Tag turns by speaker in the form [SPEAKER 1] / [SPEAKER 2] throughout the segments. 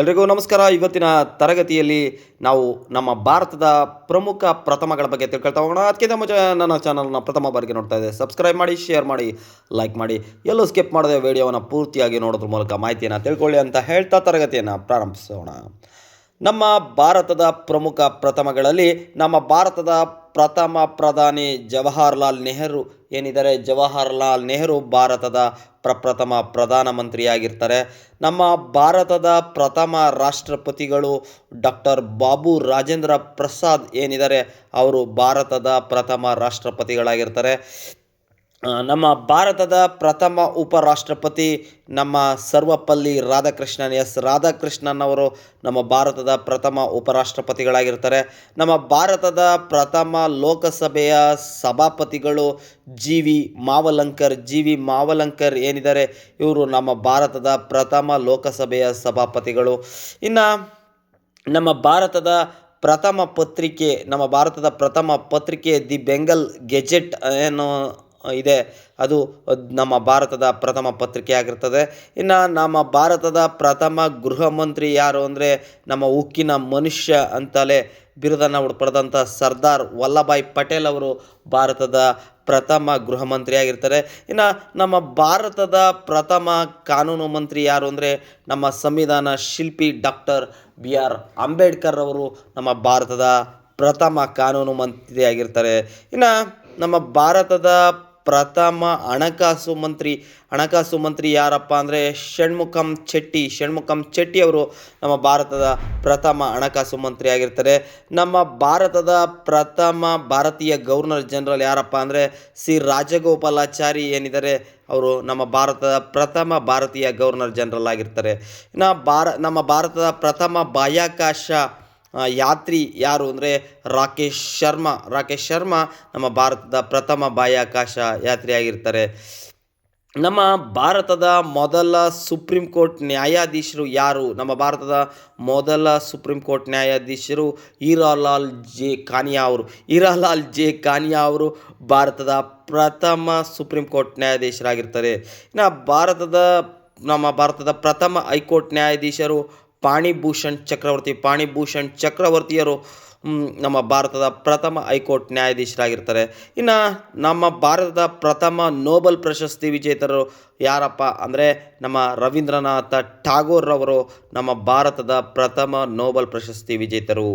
[SPEAKER 1] ಎಲ್ರಿಗೂ ನಮಸ್ಕಾರ. ಇವತ್ತಿನ ತರಗತಿಯಲ್ಲಿ ನಾವು ನಮ್ಮ ಭಾರತದ ಪ್ರಮುಖ ಪ್ರಥಮಗಳ ಬಗ್ಗೆ ತಿಳ್ಕೊಳ್ತಾ ಹೋಗೋಣ. ಅದಕ್ಕಿಂತ ಮುಂಚೆ ನನ್ನ ಚಾನಲ್ನ ಪ್ರಥಮ ಬಾರಿಗೆ ನೋಡ್ತಾ ಇದೆ ಸಬ್ಸ್ಕ್ರೈಬ್ ಮಾಡಿ ಶೇರ್ ಮಾಡಿ ಲೈಕ್ ಮಾಡಿ. ಎಲ್ಲೂ ಸ್ಕಿಪ್ ಮಾಡದೆ ವಿಡಿಯೋವನ್ನು ಪೂರ್ತಿಯಾಗಿ ನೋಡೋದ್ರ ಮೂಲಕ ಮಾಹಿತಿಯನ್ನು ತಿಳ್ಕೊಳ್ಳಿ ಅಂತ ಹೇಳ್ತಾ ತರಗತಿಯನ್ನು ಪ್ರಾರಂಭಿಸೋಣ. ನಮ್ಮ ಭಾರತದ ಪ್ರಮುಖ ಪ್ರಥಮಗಳಲ್ಲಿ ನಮ್ಮ ಭಾರತದ ಪ್ರಥಮ ಪ್ರಧಾನಿ ಜವಾಹರ್ಲಾಲ್ ನೆಹರು ಏನಿದ್ದಾರೆ? ಜವಾಹರ್ಲಾಲ್ ನೆಹರು ಭಾರತದ ಪ್ರಪ್ರಥಮ ಪ್ರಧಾನಮಂತ್ರಿಯಾಗಿರ್ತಾರೆ. ನಮ್ಮ ಭಾರತದ ಪ್ರಥಮ ರಾಷ್ಟ್ರಪತಿಗಳು ಡಾಕ್ಟರ್ ಬಾಬು ರಾಜೇಂದ್ರ ಪ್ರಸಾದ್ ಏನಿದ್ದಾರೆ? ಅವರು ಭಾರತದ ಪ್ರಥಮ ರಾಷ್ಟ್ರಪತಿಗಳಾಗಿರ್ತಾರೆ. ನಮ್ಮ ಭಾರತದ ಪ್ರಥಮ ಉಪರಾಷ್ಟ್ರಪತಿ ನಮ್ಮ ಸರ್ವಪಲ್ಲಿ ರಾಧಾಕೃಷ್ಣನ್, ಎಸ್. ರಾಧಾಕೃಷ್ಣನ್ ಅವರು ನಮ್ಮ ಭಾರತದ ಪ್ರಥಮ ಉಪರಾಷ್ಟ್ರಪತಿಗಳಾಗಿರ್ತಾರೆ. ನಮ್ಮ ಭಾರತದ ಪ್ರಥಮ ಲೋಕಸಭೆಯ ಸಭಾಪತಿಗಳು G. V. Mavalankar. G. V. Mavalankar ಏನಿದ್ದಾರೆ? ಇವರು ನಮ್ಮ ಭಾರತದ ಪ್ರಥಮ ಲೋಕಸಭೆಯ ಸಭಾಪತಿಗಳು. ಇನ್ನು ನಮ್ಮ ಭಾರತದ ಪ್ರಥಮ ಪತ್ರಿಕೆ, ನಮ್ಮ ಭಾರತದ ಪ್ರಥಮ ಪತ್ರಿಕೆ ದಿ ಬೆಂಗಲ್ ಗೆಜೆಟ್ ಏನು ಇದೆ. ಅದು ನಮ್ಮ ಭಾರತದ ಪ್ರಥಮ ಪತ್ರಿಕೆ ಆಗಿರ್ತದೆ ಇನ್ನು ನಮ್ಮ ಭಾರತದ ಪ್ರಥಮ ಗೃಹ ಮಂತ್ರಿ ಯಾರು ಅಂದರೆ ನಮ್ಮ ಉಕ್ಕಿನ ಮನುಷ್ಯ ಅಂತಲೇ ಬಿರುದನ್ನು ಪಡೆದಂಥ ಸರ್ದಾರ್ ವಲ್ಲಭಾಯ್ ಪಟೇಲ್ ಅವರು ಭಾರತದ ಪ್ರಥಮ ಗೃಹ ಮಂತ್ರಿಯಾಗಿರ್ತಾರೆ. ಇನ್ನು ನಮ್ಮ ಭಾರತದ ಪ್ರಥಮ ಕಾನೂನು ಮಂತ್ರಿ ಯಾರು ಅಂದರೆ ನಮ್ಮ ಸಂವಿಧಾನ ಶಿಲ್ಪಿ ಡಾಕ್ಟರ್ ಬಿ ಆರ್ ಅಂಬೇಡ್ಕರ್ ಅವರು ನಮ್ಮ ಭಾರತದ ಪ್ರಥಮ ಕಾನೂನು ಮಂತ್ರಿಯಾಗಿರ್ತಾರೆ. ಇನ್ನು ನಮ್ಮ ಭಾರತದ ಪ್ರಥಮ ಹಣಕಾಸು ಮಂತ್ರಿ ಹಣಕಾಸು ಮಂತ್ರಿ ಯಾರಪ್ಪ ಅಂದರೆ ಷಣ್ಮುಖಂ ಚೆಟ್ಟಿ ಷಣ್ಮುಖಂ ಚೆಟ್ಟಿ ಅವರು ನಮ್ಮ ಭಾರತದ ಪ್ರಥಮ ಹಣಕಾಸು ಮಂತ್ರಿ ಆಗಿರ್ತಾರೆ. ನಮ್ಮ ಭಾರತದ ಪ್ರಥಮ ಭಾರತೀಯ ಗವರ್ನರ್ ಜನರಲ್ ಯಾರಪ್ಪ ಅಂದರೆ ಸಿ ರಾಜಗೋಪಾಲಾಚಾರಿ ಏನಿದ್ದಾರೆ, ಅವರು ನಮ್ಮ ಭಾರತದ ಪ್ರಥಮ ಭಾರತೀಯ ಗವರ್ನರ್ ಜನರಲ್ ಆಗಿರ್ತಾರೆ. ಇನ್ನು ಭಾರ, ನಮ್ಮ ಭಾರತದ ಪ್ರಥಮ ಬಾಹ್ಯಾಕಾಶ ಯಾತ್ರಿ ಯಾರು ಅಂದರೆ ರಾಕೇಶ್ ಶರ್ಮಾ. ರಾಕೇಶ್ ಶರ್ಮಾ ನಮ್ಮ ಭಾರತದ ಪ್ರಥಮ ಬಾಹ್ಯಾಕಾಶ ಯಾತ್ರಿಯಾಗಿರ್ತಾರೆ. ನಮ್ಮ ಭಾರತದ ಮೊದಲ ಸುಪ್ರೀಂ ಕೋರ್ಟ್ ನ್ಯಾಯಾಧೀಶರು ಯಾರು? ನಮ್ಮ ಭಾರತದ ಮೊದಲ ಸುಪ್ರೀಂ ಕೋರ್ಟ್ ನ್ಯಾಯಾಧೀಶರು ಹೀರಾಲಾಲ್ ಜೆ ಕಾನಿಯಾ ಅವರು. ಹೀರಾಲಾಲ್ ಜೆ ಕಾನಿಯಾ ಅವರು ಭಾರತದ ಪ್ರಥಮ ಸುಪ್ರೀಂ ಕೋರ್ಟ್ ನ್ಯಾಯಾಧೀಶರಾಗಿರ್ತಾರೆ. ಇನ್ನು ಭಾರತದ, ನಮ್ಮ ಭಾರತದ ಪ್ರಥಮ ಹೈಕೋರ್ಟ್ ನ್ಯಾಯಾಧೀಶರು ಪಾಣಿಭೂಷಣ್ ಚಕ್ರವರ್ತಿ. ಪಾಣಿಭೂಷಣ್ ಚಕ್ರವರ್ತಿಯರು ನಮ್ಮ ಭಾರತದ ಪ್ರಥಮ ಹೈಕೋರ್ಟ್ ನ್ಯಾಯಾಧೀಶರಾಗಿರ್ತಾರೆ. ಇನ್ನು ನಮ್ಮ ಭಾರತದ ಪ್ರಥಮ ನೋಬಲ್ ಪ್ರಶಸ್ತಿ ವಿಜೇತರು ಯಾರಪ್ಪ ಅಂದರೆ ನಮ್ಮ ರವೀಂದ್ರನಾಥ ಠಾಗೋರ್ ಅವರು ನಮ್ಮ ಭಾರತದ ಪ್ರಥಮ ನೋಬಲ್ ಪ್ರಶಸ್ತಿ ವಿಜೇತರು.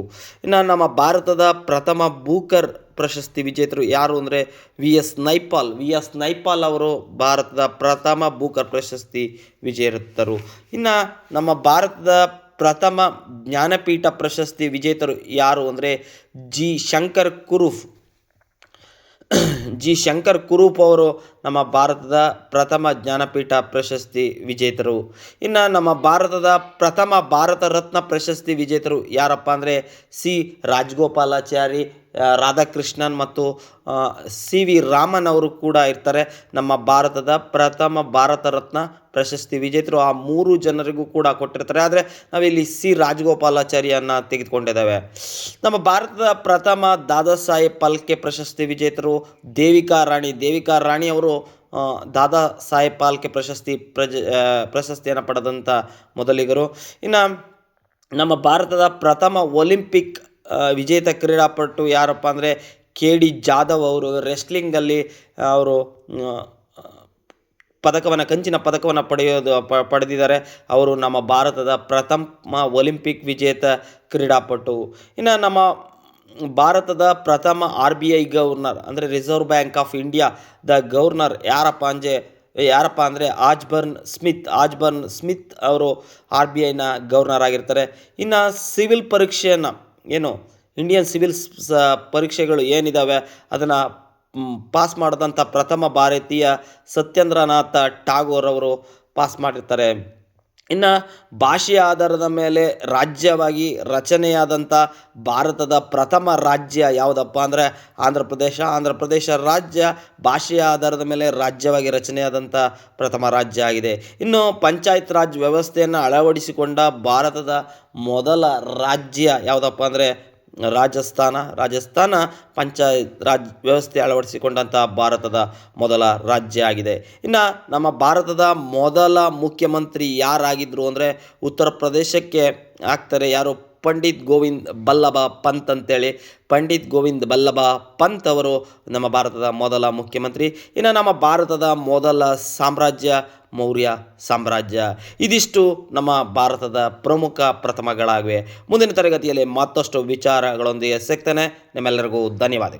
[SPEAKER 1] ಇನ್ನು ನಮ್ಮ ಭಾರತದ ಪ್ರಥಮ ಬೂಕರ್ ಪ್ರಶಸ್ತಿ ವಿಜೇತರು ಯಾರು ಅಂದರೆ V S Naipaul. V S Naipaul ಅವರು ಭಾರತದ ಪ್ರಥಮ ಬೂಕರ್ ಪ್ರಶಸ್ತಿ ವಿಜೇತರು. ಇನ್ನು ನಮ್ಮ ಭಾರತದ ಪ್ರಥಮ ಜ್ಞಾನಪೀಠ ಪ್ರಶಸ್ತಿ ವಿಜೇತರು ಯಾರು ಅಂದರೆ ಜಿ ಶಂಕರ್ ಕುರುಫ್. ಜಿ ಶಂಕರ್ ಕುರೂಪ್ ಅವರು ನಮ್ಮ ಭಾರತದ ಪ್ರಥಮ ಜ್ಞಾನಪೀಠ ಪ್ರಶಸ್ತಿ ವಿಜೇತರು. ಇನ್ನು ನಮ್ಮ ಭಾರತದ ಪ್ರಥಮ ಭಾರತ ರತ್ನ ಪ್ರಶಸ್ತಿ ವಿಜೇತರು ಯಾರಪ್ಪ ಅಂದರೆ ಸಿ ರಾಜಗೋಪಾಲಾಚಾರಿ ರಾಧಾಕೃಷ್ಣನ್ ಮತ್ತು ಸಿ ವಿ ರಾಮನ್ ಅವರು ಕೂಡ ಇರ್ತಾರೆ. ನಮ್ಮ ಭಾರತದ ಪ್ರಥಮ ಭಾರತ ರತ್ನ ಪ್ರಶಸ್ತಿ ವಿಜೇತರು ಆ ಮೂರು ಜನರಿಗೂ ಕೂಡ ಕೊಟ್ಟಿರ್ತಾರೆ. ಆದರೆ ನಾವಿಲ್ಲಿ ಸಿ. ರಾಜಗೋಪಾಲಾಚಾರಿಯನ್ನು ತೆಗೆದುಕೊಂಡಿದ್ದೇವೆ. ನಮ್ಮ ಭಾರತದ ಪ್ರಥಮ ದಾದಾ ಸಾಹೇಬ್ ಫಾಲ್ಕೆ ಪ್ರಶಸ್ತಿ ವಿಜೇತರು ದೇವಿಕಾ ರಾಣಿ. ದೇವಿಕಾ ರಾಣಿ ಅವರು ದಾದಾ ಸಾಹೇಬ್ ಪಾಲ್ಕೆ ಪ್ರಶಸ್ತಿ ಪ್ರಜ ಪ್ರಶಸ್ತಿಯನ್ನು ಪಡೆದಂಥ ಮೊದಲಿಗರು. ಇನ್ನು ನಮ್ಮ ಭಾರತದ ಪ್ರಥಮ ಒಲಿಂಪಿಕ್ ವಿಜೇತ ಕ್ರೀಡಾಪಟು ಯಾರಪ್ಪ ಅಂದರೆ ಕೆ ಡಿ ಜಾಧವ್ ಅವರು ರೆಸ್ಲಿಂಗಲ್ಲಿ ಅವರು ಪದಕವನ್ನು, ಕಂಚಿನ ಪದಕವನ್ನು ಪಡೆಯೋದು, ಪ, ಪಡೆದಿದ್ದಾರೆ. ಅವರು ನಮ್ಮ ಭಾರತದ ಪ್ರಥಮ ಒಲಿಂಪಿಕ್ ವಿಜೇತ ಕ್ರೀಡಾಪಟು. ಇನ್ನು ನಮ್ಮ ಭಾರತದ ಪ್ರಥಮ ಆರ್ ಬಿ ಐ ಗವರ್ನರ್ ಅಂದರೆ Reserve Bank of India the governor ಯಾರಪ್ಪ ಅಂಜೆ, ಯಾರಪ್ಪ ಅಂದರೆ ಆಜ್ಬರ್ನ್ ಸ್ಮಿತ್ ಆಜ್ಬರ್ನ್ ಸ್ಮಿತ್ ಅವರು ಆರ್ ಬಿ ಐನ ಗವರ್ನರ್ ಆಗಿರ್ತಾರೆ. ಇನ್ನು ಸಿವಿಲ್ ಪರೀಕ್ಷೆಯನ್ನು ಏನು ಇಂಡಿಯನ್ ಸಿವಿಲ್ ಪರೀಕ್ಷೆಗಳು ಏನಿದ್ದಾವೆ ಅದನ್ನು ಪಾಸ್ ಮಾಡಿದಂಥ ಪ್ರಥಮ ಭಾರತೀಯ ಸತ್ಯೇಂದ್ರನಾಥ ಟಾಗೋರ್ ಅವರು ಪಾಸ್ ಮಾಡಿರ್ತಾರೆ. ಇನ್ನು ಭಾಷೆಯ ಆಧಾರದ ಮೇಲೆ ರಾಜ್ಯವಾಗಿ ರಚನೆಯಾದಂಥ ಭಾರತದ ಪ್ರಥಮ ರಾಜ್ಯ ಯಾವುದಪ್ಪ ಅಂದರೆ ಆಂಧ್ರ ಪ್ರದೇಶ. ಆಂಧ್ರ ಪ್ರದೇಶ ರಾಜ್ಯ ಭಾಷೆಯ ಆಧಾರದ ಮೇಲೆ ರಾಜ್ಯವಾಗಿ ರಚನೆಯಾದಂಥ ಪ್ರಥಮ ರಾಜ್ಯ ಆಗಿದೆ. ಇನ್ನು ಪಂಚಾಯತ್ ರಾಜ್ ವ್ಯವಸ್ಥೆಯನ್ನು ಅಳವಡಿಸಿಕೊಂಡ ಭಾರತದ ಮೊದಲ ರಾಜ್ಯ ಯಾವುದಪ್ಪ ಅಂದರೆ ರಾಜಸ್ಥಾನ. ರಾಜಸ್ಥಾನ ಪಂಚಾಯತ್ ರಾಜ್ ವ್ಯವಸ್ಥೆ ಅಳವಡಿಸಿಕೊಂಡಂಥ ಭಾರತದ ಮೊದಲ ರಾಜ್ಯ ಆಗಿದೆ. ಇನ್ನು ನಮ್ಮ ಭಾರತದ ಮೊದಲ ಮುಖ್ಯಮಂತ್ರಿ ಯಾರಾಗಿದ್ದರು ಅಂದರೆ ಉತ್ತರ ಪ್ರದೇಶಕ್ಕೆ ಆಗ್ತಾರೆ ಯಾರು? ಪಂಡಿತ್ ಗೋವಿಂದ್ ಬಲ್ಲಭ ಪಂತ್ ಅಂತೇಳಿ. ಪಂಡಿತ್ ಗೋವಿಂದ್ ಬಲ್ಲಭ ಪಂತ್ ಅವರು ನಮ್ಮ ಭಾರತದ ಮೊದಲ ಮುಖ್ಯಮಂತ್ರಿ. ಇನ್ನು ನಮ್ಮ ಭಾರತದ ಮೊದಲ ಸಾಮ್ರಾಜ್ಯ ಮೌರ್ಯ ಸಾಮ್ರಾಜ್ಯ. ಇದಿಷ್ಟು ನಮ್ಮ ಭಾರತದ ಪ್ರಮುಖ ಪ್ರಥಮಗಳಾಗಿವೆ. ಮುಂದಿನ ತರಗತಿಯಲ್ಲಿ ಮತ್ತಷ್ಟು ವಿಚಾರಗಳೊಂದಿಗೆ ಸಿಗ್ತೇನೆ. ನಿಮ್ಮೆಲ್ಲರಿಗೂ ಧನ್ಯವಾದಗಳು.